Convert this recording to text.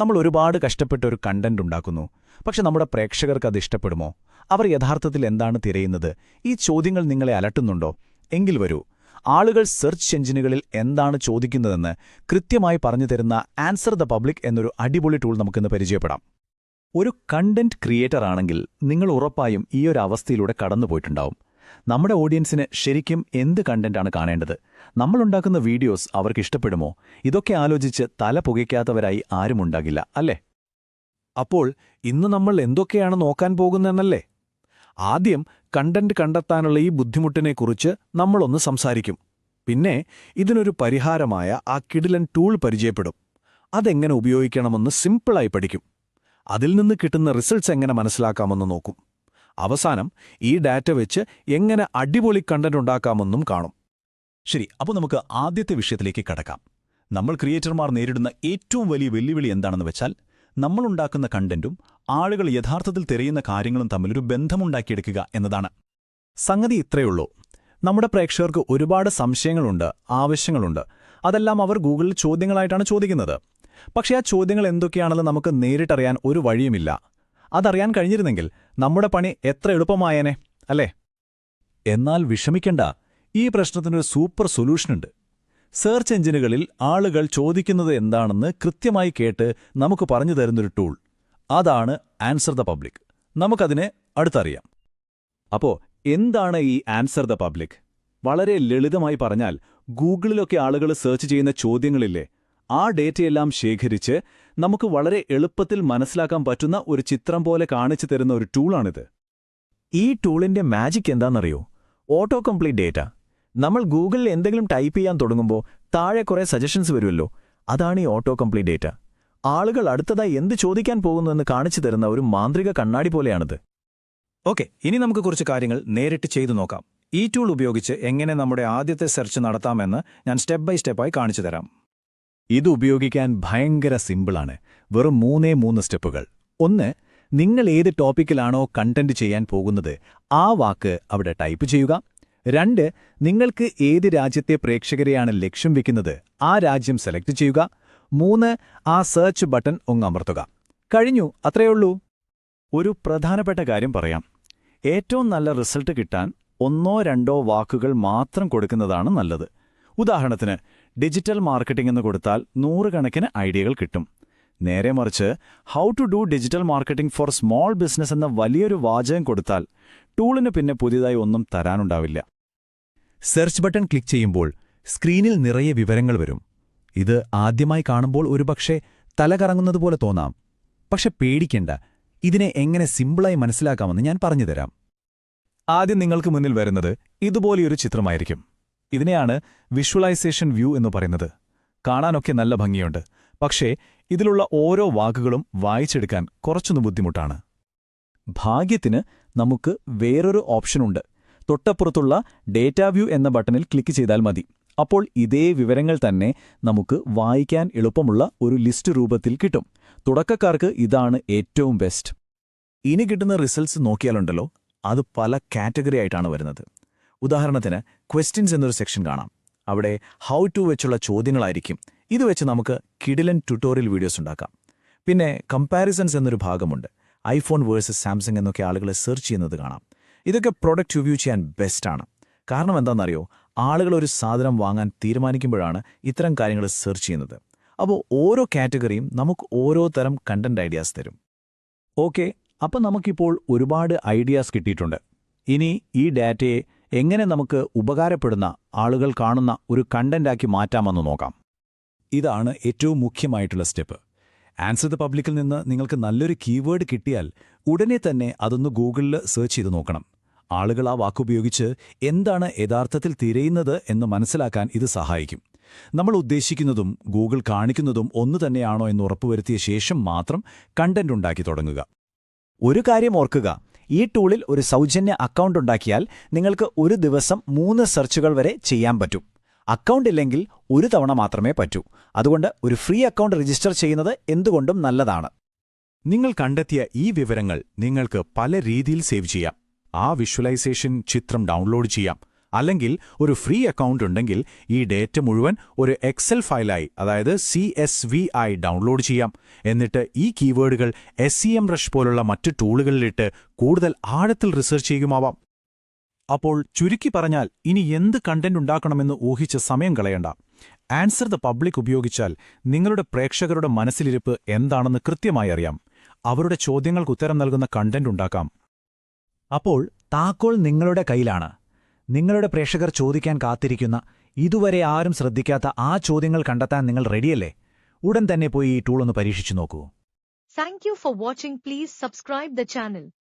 നമ്മൾ ഒരുപാട് കഷ്ടപ്പെട്ട് ഒരു കണ്ടന്റ് ഉണ്ടാക്കുന്നു. പക്ഷെ നമ്മുടെ പ്രേക്ഷകർക്ക് അത് ഇഷ്ടപ്പെടുമോ? അവർ യഥാർത്ഥത്തിൽ എന്താണ് തിരയുന്നത്? ഈ ചോദ്യങ്ങൾ നിങ്ങളെ അലട്ടുന്നുണ്ടോ? എങ്കിൽ വരൂ. ആളുകൾ സെർച്ച് എഞ്ചിനുകളിൽ എന്താണ് ചോദിക്കുന്നതെന്ന് കൃത്യമായി പറഞ്ഞു തരുന്ന ആൻസർ ദ പബ്ലിക് എന്നൊരു അടിപൊളി ടൂൾ നമുക്കിന്ന് പരിചയപ്പെടാം. ഒരു കണ്ടന്റ് ക്രിയേറ്റർ ആണെങ്കിൽ നിങ്ങൾ ഉറപ്പായും ഈ ഒരു അവസ്ഥയിലൂടെ കടന്നുപോയിട്ടുണ്ടാവും. നമ്മുടെ ഓഡിയൻസിന് ശരിക്കും എന്ത് കണ്ടന്റാണ് കാണേണ്ടത്? നമ്മളുണ്ടാക്കുന്ന വീഡിയോസ് അവർക്ക് ഇഷ്ടപ്പെടുമോ? ഇതൊക്കെ ആലോചിച്ച് തല പുകയ്ക്കാത്തവരായി ആരുമുണ്ടാകില്ല അല്ലേ? അപ്പോൾ ഇന്ന് നമ്മൾ എന്തൊക്കെയാണ് നോക്കാൻ പോകുന്നതെന്നല്ലേ? ആദ്യം കണ്ടന്റ് കണ്ടെത്താനുള്ള ഈ ബുദ്ധിമുട്ടിനെക്കുറിച്ച് നമ്മളൊന്ന് സംസാരിക്കും. പിന്നെ ഇതിനൊരു പരിഹാരമായ ആ കിടിലൻ ടൂൾ പരിചയപ്പെടും. അതെങ്ങനെ ഉപയോഗിക്കണമെന്ന് സിമ്പിളായി പഠിക്കും. അതിൽ നിന്ന് കിട്ടുന്ന റിസൾട്ട്സ് എങ്ങനെ മനസ്സിലാക്കാമെന്ന് നോക്കും. അവസാനം ഈ ഡാറ്റ വെച്ച് എങ്ങനെ അടിപൊളി കണ്ടന്റ് ഉണ്ടാക്കാമെന്നും കാണും. ശരി അപ്പോൾ നമുക്ക് ആദ്യത്തെ വിഷയത്തിലേക്ക് കടക്കാം. നമ്മൾ ക്രിയേറ്റർമാർ നേരിടുന്ന ഏറ്റവും വലിയ വെല്ലുവിളി എന്താണെന്ന് വെച്ചാൽ നമ്മളുണ്ടാക്കുന്ന കണ്ടന്റും ആളുകൾ യഥാർത്ഥത്തിൽ തിരയുന്ന കാര്യങ്ങളും തമ്മിലൊരു ബന്ധമുണ്ടാക്കിയെടുക്കുക എന്നതാണ്. സംഗതി ഇത്രയുള്ളൂ നമ്മുടെ പ്രേക്ഷകർക്ക് ഒരുപാട് സംശയങ്ങളുണ്ട് ആവശ്യങ്ങളുണ്ട്. അതെല്ലാം അവർ ഗൂഗിളിൽ ചോദ്യങ്ങളായിട്ടാണ് ചോദിക്കുന്നത്. പക്ഷേ ആ ചോദ്യങ്ങൾ എന്തൊക്കെയാണെന്ന് നമുക്ക് നേരിട്ടറിയാൻ ഒരു വഴിയുമില്ല. അതറിയാൻ കഴിഞ്ഞിരുന്നെങ്കിൽ നമ്മുടെ പണി എത്ര എളുപ്പമായേനെ അല്ലേ? എന്നാൽ വിഷമിക്കണ്ട ഈ പ്രശ്നത്തിനൊരു സൂപ്പർ സൊല്യൂഷനുണ്ട്. സെർച്ച് എഞ്ചിനുകളിൽ ആളുകൾ ചോദിക്കുന്നത് എന്താണെന്ന് കൃത്യമായി കേട്ട് നമുക്ക് പറഞ്ഞു തരുന്നൊരു ടൂൾ. അതാണ് ആൻസർ ദ പബ്ലിക്. നമുക്കതിനെ അടുത്തറിയാം. അപ്പോ എന്താണ് ഈ ആൻസർ ദ പബ്ലിക്? വളരെ ലളിതമായി പറഞ്ഞാൽ ഗൂഗിളിലൊക്കെ ആളുകൾ സെർച്ച് ചെയ്യുന്ന ചോദ്യങ്ങളില്ലേ? ആ ഡേറ്റയെല്ലാം ശേഖരിച്ച് നമുക്ക് വളരെ എളുപ്പത്തിൽ മനസ്സിലാക്കാൻ പറ്റുന്ന ഒരു ചിത്രം പോലെ കാണിച്ചു തരുന്ന ഒരു ടൂളാണിത്. ഈ ടൂളിന്റെ മാജിക് എന്താണെന്നറിയോ? Auto complete data. നമ്മൾ ഗൂഗിളിൽ എന്തെങ്കിലും ടൈപ്പ് ചെയ്യാൻ തുടങ്ങുമ്പോൾ താഴെ കുറേ സജഷൻസ് വരുമല്ലോ. അതാണ് ഈ ഓട്ടോ കംപ്ലീറ്റ് ഡേറ്റ. ആളുകൾ അടുത്തതായി എന്ത് ചോദിക്കാൻ പോകുന്നുവെന്ന് കാണിച്ചു തരുന്ന ഒരു മാന്ത്രിക കണ്ണാടി പോലെയാണിത്. ഓക്കെ ഇനി നമുക്ക് കുറച്ച് കാര്യങ്ങൾ നേരിട്ട് ചെയ്തു നോക്കാം. ഈ ടൂൾ ഉപയോഗിച്ച് എങ്ങനെ നമ്മുടെ ആദ്യത്തെ സെർച്ച് നടത്താമെന്ന് ഞാൻ സ്റ്റെപ്പ് ബൈ സ്റ്റെപ്പായി കാണിച്ചു തരാം. ഇത് ഉപയോഗിക്കാൻ ഭയങ്കര സിമ്പിളാണ്. വെറും മൂന്നേ മൂന്ന് സ്റ്റെപ്പുകൾ. ഒന്ന് നിങ്ങൾ ഏത് ടോപ്പിക്കിലാണോ കണ്ടന്റ് ചെയ്യാൻ പോകുന്നത് ആ വാക്ക് അവിടെ ടൈപ്പ് ചെയ്യുക. രണ്ട് നിങ്ങൾക്ക് ഏത് രാജ്യത്തെ പ്രേക്ഷകരെയാണ് ലക്ഷ്യം വെക്കുന്നത് ആ രാജ്യം സെലക്ട് ചെയ്യുക. മൂന്ന് ആ സെർച്ച് ബട്ടൺ ഒങ്ങമർത്തുക കഴിഞ്ഞു അത്രയുള്ളൂ ഒരു പ്രധാനപ്പെട്ട കാര്യം പറയാം. ഏറ്റവും നല്ല റിസൾട്ട് കിട്ടാൻ ഒന്നോ രണ്ടോ വാക്കുകൾ മാത്രം കൊടുക്കുന്നതാണ് നല്ലത്. ഉദാഹരണത്തിന് ഡിജിറ്റൽ മാർക്കറ്റിംഗ് എന്ന് കൊടുത്താൽ നൂറുകണക്കിന് ഐഡിയകൾ കിട്ടും. നേരെ മറിച്ച് how to do digital marketing for small business എന്ന വലിയൊരു വാചകം കൊടുത്താൽ ടൂളിന് പിന്നെ പുതിയതായി ഒന്നും തരാനുണ്ടാവില്ല. സെർച്ച് ബട്ടൺ ക്ലിക്ക് ചെയ്യുമ്പോൾ സ്ക്രീനിൽ നിറയെ വിവരങ്ങൾ വരും. ഇത് ആദ്യമായി കാണുമ്പോൾ ഒരുപക്ഷെ തലകറങ്ങുന്നതുപോലെ തോന്നാം. പക്ഷെ പേടിക്കേണ്ട ഇതിനെ എങ്ങനെ സിമ്പിളായി മനസ്സിലാക്കാമെന്ന് ഞാൻ പറഞ്ഞുതരാം. ആദ്യം നിങ്ങൾക്ക് മുന്നിൽ വരുന്നത് ഇതുപോലെയൊരു ചിത്രമായിരിക്കും. ഇതിനെയാണ് വിഷ്വലൈസേഷൻ വ്യൂ എന്ന് പറയുന്നത്. കാണാനൊക്കെ നല്ല ഭംഗിയുണ്ട്. പക്ഷേ ഇതിലുള്ള ഓരോ വാക്കുകളും വായിച്ചെടുക്കാൻ കുറച്ചൊന്ന് ബുദ്ധിമുട്ടാണ്. ഭാഗ്യത്തിന് നമുക്ക് വേറൊരു ഓപ്ഷനുണ്ട് തൊട്ടപ്പുറത്തുള്ള ഡേറ്റാ വ്യൂ എന്ന ബട്ടണിൽ ക്ലിക്ക് ചെയ്താൽ മതി. അപ്പോൾ ഇതേ വിവരങ്ങൾ തന്നെ നമുക്ക് വായിക്കാൻ എളുപ്പമുള്ള ഒരു ലിസ്റ്റ് രൂപത്തിൽ കിട്ടും. തുടക്കക്കാർക്ക് ഇതാണ് ഏറ്റവും ബെസ്റ്റ്. ഇനി കിട്ടുന്ന റിസൾട്ട്സ് നോക്കിയാലുണ്ടല്ലോ അത് പല കാറ്റഗറി ആയിട്ടാണ് വരുന്നത്. ഉദാഹരണത്തിന് ക്വസ്റ്റ്യൻസ് എന്നൊരു സെക്ഷൻ കാണാം. അവിടെ ഹൗ ടു വെച്ചുള്ള ചോദ്യങ്ങളായിരിക്കും. ഇത് വെച്ച് നമുക്ക് കിഡിലൻ ട്യൂട്ടോറിയൽ വീഡിയോസ് ഉണ്ടാക്കാം. പിന്നെ കമ്പാരിസൺസ് എന്നൊരു ഭാഗമുണ്ട്. ഐഫോൺ വേഴ്സസ് സാംസങ് എന്നൊക്കെ ആളുകൾ സെർച്ച് ചെയ്യുന്നത് കാണാം. ഇതൊക്കെ പ്രൊഡക്റ്റ് റിവ്യൂ ചെയ്യാൻ ബെസ്റ്റാണ് കാരണം എന്താണെന്നറിയോ? ആളുകൾ ഒരു സാധനം വാങ്ങാൻ തീരുമാനിക്കുമ്പോഴാണ് ഇത്തരം കാര്യങ്ങൾ സെർച്ച് ചെയ്യുന്നത്. അപ്പോൾ ഓരോ കാറ്റഗറിയും നമുക്ക് ഓരോ തരം കണ്ടന്റ് ഐഡിയാസ് തരും. ഓക്കെ അപ്പം നമുക്കിപ്പോൾ ഒരുപാട് ഐഡിയാസ് കിട്ടിയിട്ടുണ്ട്. ഇനി ഈ ഡാറ്റയെ എങ്ങനെ നമുക്ക് ഉപകാരപ്പെടുന്ന ആളുകൾ കാണുന്ന ഒരു കണ്ടന്റാക്കി മാറ്റാമെന്ന് നോക്കാം. ഇതാണ് ഏറ്റവും മുഖ്യമായിട്ടുള്ള സ്റ്റെപ്പ്. ആൻസർ ദ പബ്ലിക്കിൽ നിന്ന് നിങ്ങൾക്ക് നല്ലൊരു കീവേഡ് കിട്ടിയാൽ ഉടനെ തന്നെ അതൊന്ന് ഗൂഗിളിൽ സെർച്ച് ചെയ്ത് നോക്കണം. ആളുകൾ ആ വാക്കുപയോഗിച്ച് എന്താണ് യഥാർത്ഥത്തിൽ തിരയുന്നത് എന്ന് മനസ്സിലാക്കാൻ ഇത് സഹായിക്കും. നമ്മൾ ഉദ്ദേശിക്കുന്നതും ഗൂഗിൾ കാണിക്കുന്നതും ഒന്നു തന്നെയാണോ എന്ന് ഉറപ്പുവരുത്തിയ ശേഷം മാത്രം കണ്ടന്റ് ഉണ്ടാക്കി തുടങ്ങുക. ഒരു കാര്യം ഓർക്കുക ഈ ടൂളിൽ ഒരു സൗജന്യ അക്കൗണ്ട് ഉണ്ടാക്കിയാൽ നിങ്ങൾക്ക് ഒരു ദിവസം മൂന്ന് സെർച്ചുകൾ വരെ ചെയ്യാൻ പറ്റും. അക്കൗണ്ട് ഇല്ലെങ്കിൽ ഒരു തവണ മാത്രമേ പറ്റൂ. അതുകൊണ്ട് ഒരു ഫ്രീ അക്കൗണ്ട് രജിസ്റ്റർ ചെയ്യുന്നത് എന്തുകൊണ്ടും നല്ലതാണ്. നിങ്ങൾ കണ്ടെത്തിയ ഈ വിവരങ്ങൾ നിങ്ങൾക്ക് പല രീതിയിൽ സേവ് ചെയ്യാം. ആ വിഷ്വലൈസേഷൻ ചിത്രം ഡൗൺലോഡ് ചെയ്യാം. അല്ലെങ്കിൽ ഒരു ഫ്രീ അക്കൗണ്ട് ഉണ്ടെങ്കിൽ ഈ ഡേറ്റ മുഴുവൻ ഒരു എക്സൽ ഫയലായി അതായത് സി എസ് വി ആയി ഡൗൺലോഡ് ചെയ്യാം. എന്നിട്ട് ഈ കീവേഡുകൾ എസ് സി എം റഷ് പോലുള്ള മറ്റ് ടൂളുകളിലിട്ട് കൂടുതൽ ആഴത്തിൽ റിസർച്ച് ചെയ്യുമാവാം അപ്പോൾ ചുരുക്കി പറഞ്ഞാൽ ഇനി എന്ത് കണ്ടന്റ് ഉണ്ടാക്കണമെന്ന് ഊഹിച്ച് സമയം കളയണ്ട. ആൻസർ ദ പബ്ലിക് ഉപയോഗിച്ചാൽ നിങ്ങളുടെ പ്രേക്ഷകരുടെ മനസ്സിലിരിപ്പ് എന്താണെന്ന് കൃത്യമായി അറിയാം. അവരുടെ ചോദ്യങ്ങൾക്ക് ഉത്തരം നൽകുന്ന കണ്ടന്റ് ഉണ്ടാക്കാം. അപ്പോൾ താക്കോൽ നിങ്ങളുടെ കയ്യിലാണ്. നിങ്ങളുടെ പ്രേക്ഷകർ ചോദിക്കാൻ കാത്തിരിക്കുന്ന ഇതുവരെ ആരും ശ്രദ്ധിക്കാത്ത ആ ചോദ്യങ്ങൾ കണ്ടെത്താൻ നിങ്ങൾ റെഡിയല്ലേ? ഉടൻ തന്നെ പോയി ഈ ടൂൾ ഒന്ന് പരീക്ഷിച്ചു നോക്കൂ. Thank you for watching please subscribe the channel.